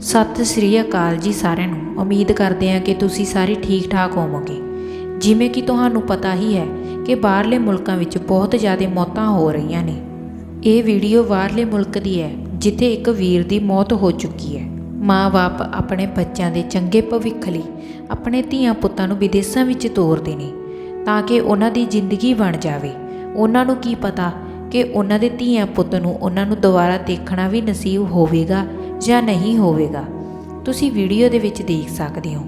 ਸਤਿ ਸ੍ਰੀ ਅਕਾਲ ਜੀ ਸਾਰਿਆਂ ਨੂੰ। ਉਮੀਦ ਕਰਦੇ ਹਾਂ ਕਿ ਤੁਸੀਂ ਸਾਰੇ ਠੀਕ ਠਾਕ ਹੋਵੋਗੇ। ਜਿਵੇਂ ਕਿ ਤੁਹਾਨੂੰ ਪਤਾ ਹੀ ਹੈ ਕਿ ਬਾਹਰਲੇ ਮੁਲਕਾਂ ਵਿੱਚ ਬਹੁਤ ਜ਼ਿਆਦਾ ਮੌਤਾਂ ਹੋ ਰਹੀਆਂ ਨੇ। ਇਹ ਵੀਡੀਓ ਬਾਹਰਲੇ ਮੁਲਕ ਦੀ ਹੈ, ਜਿੱਥੇ ਇੱਕ ਵੀਰ ਦੀ ਮੌਤ ਹੋ ਚੁੱਕੀ ਹੈ। ਮਾਂ-ਬਾਪ ਆਪਣੇ ਬੱਚਿਆਂ ਦੇ ਚੰਗੇ ਭਵਿੱਖ ਲਈ ਆਪਣੇ ਧੀਆਂ ਪੁੱਤਾਂ ਨੂੰ ਵਿਦੇਸ਼ਾਂ ਵਿੱਚ ਤੋਰਦੇ ਨੇ, ਤਾਂ ਕਿ ਉਹਨਾਂ ਦੀ ਜ਼ਿੰਦਗੀ ਬਣ ਜਾਵੇ। ਉਹਨਾਂ ਨੂੰ ਕੀ ਪਤਾ ਕਿ ਉਹਨਾਂ ਦੇ ਧੀਆਂ ਪੁੱਤ ਨੂੰ ਉਹਨਾਂ ਨੂੰ ਦੁਬਾਰਾ ਦੇਖਣਾ ਵੀ ਨਸੀਬ ਹੋਵੇਗਾ ਜਾਂ ਨਹੀਂ ਹੋਵੇਗਾ। ਤੁਸੀਂ ਵੀਡੀਓ ਦੇ ਵਿੱਚ ਦੇਖ ਸਕਦੇ ਹੋ।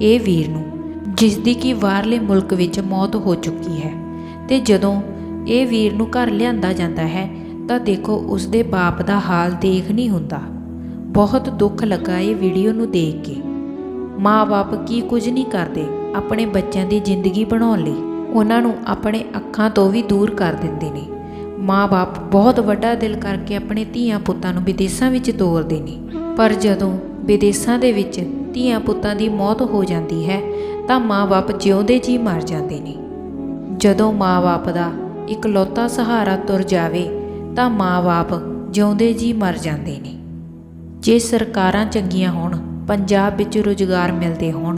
ਇਹ ਵੀਰ ਨੂੰ ਜਿਸ ਦੀ ਕਿ ਬਾਹਰਲੇ ਮੁਲਕ ਵਿੱਚ ਮੌਤ ਹੋ ਚੁੱਕੀ ਹੈ। ਤੇ ਜਦੋਂ ਇਹ ਵੀਰ ਨੂੰ ਘਰ ਲਿਆਂਦਾ ਜਾਂਦਾ ਹੈ, ਤਾਂ ਦੇਖੋ ਉਸ ਦੇ ਬਾਪ ਦਾ ਹਾਲ ਦੇਖ ਨਹੀਂ ਹੁੰਦਾ। ਬਹੁਤ ਦੁੱਖ ਲੱਗਾ ਇਹ ਵੀਡੀਓ ਨੂੰ ਦੇਖ ਕੇ। ਮਾਂ-ਬਾਪ ਕੀ ਕੁਝ ਨਹੀਂ ਕਰਦੇ, ਆਪਣੇ ਬੱਚਿਆਂ ਦੀ ਜ਼ਿੰਦਗੀ ਬਣਾਉਣ ਲਈ। ਉਹਨਾਂ ਨੂੰ ਆਪਣੇ ਅੱਖਾਂ ਤੋਂ ਵੀ ਦੂਰ ਕਰ ਦਿੰਦੇ ਨੇ। ਮਾਂ-ਬਾਪ ਬਹੁਤ ਵੱਡਾ ਦਿਲ ਕਰਕੇ ਆਪਣੇ ਧੀਆਂ ਪੁੱਤਾਂ ਨੂੰ ਵਿਦੇਸ਼ਾਂ ਵਿੱਚ ਤੋਰਦੇ ਨੇ। ਪਰ ਜਦੋਂ ਵਿਦੇਸ਼ਾਂ ਦੇ ਵਿੱਚ ਧੀਆਂ ਪੁੱਤਾਂ ਦੀ ਮੌਤ ਹੋ ਜਾਂਦੀ ਹੈ, ਤਾਂ ਮਾਂ-ਬਾਪ ਜਿਉਂਦੇ ਜੀ ਮਰ ਜਾਂਦੇ ਨੇ। ਜਦੋਂ ਮਾਂ-ਬਾਪ ਦਾ ਇਕਲੌਤਾ ਸਹਾਰਾ ਤੁਰ ਜਾਵੇ, ਤਾਂ ਮਾਂ-ਬਾਪ ਜਿਉਂਦੇ ਜੀ ਮਰ ਜਾਂਦੇ ਨੇ। ਜੇ ਸਰਕਾਰਾਂ ਚੰਗੀਆਂ ਹੋਣ, ਪੰਜਾਬ ਵਿੱਚ ਰੁਜ਼ਗਾਰ ਮਿਲਦੇ ਹੋਣ,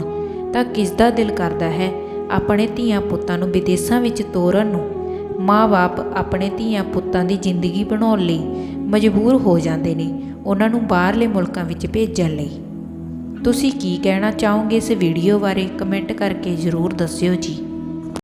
ਤਾਂ ਕਿਸ ਦਾ ਦਿਲ ਕਰਦਾ ਹੈ ਆਪਣੇ ਧੀਆਂ ਪੁੱਤਾਂ ਨੂੰ ਵਿਦੇਸ਼ਾਂ ਵਿੱਚ ਤੋਰਨ ਨੂੰ? ਮਾਂ-ਬਾਪ ਆਪਣੇ ਧੀਆਂ ਪੁੱਤਾਂ ਦੀ ਜ਼ਿੰਦਗੀ ਬਣਾਉਣ ਲਈ ਮਜਬੂਰ ਹੋ ਜਾਂਦੇ ਨੇ, ਉਹਨਾਂ ਨੂੰ ਬਾਹਰਲੇ ਮੁਲਕਾਂ ਵਿੱਚ ਭੇਜਣ ਲਈ। ਤੁਸੀਂ ਕੀ ਕਹਿਣਾ ਚਾਹੋਗੇ ਇਸ ਵੀਡੀਓ ਬਾਰੇ? ਕਮੈਂਟ ਕਰਕੇ ਜ਼ਰੂਰ ਦੱਸਿਓ ਜੀ।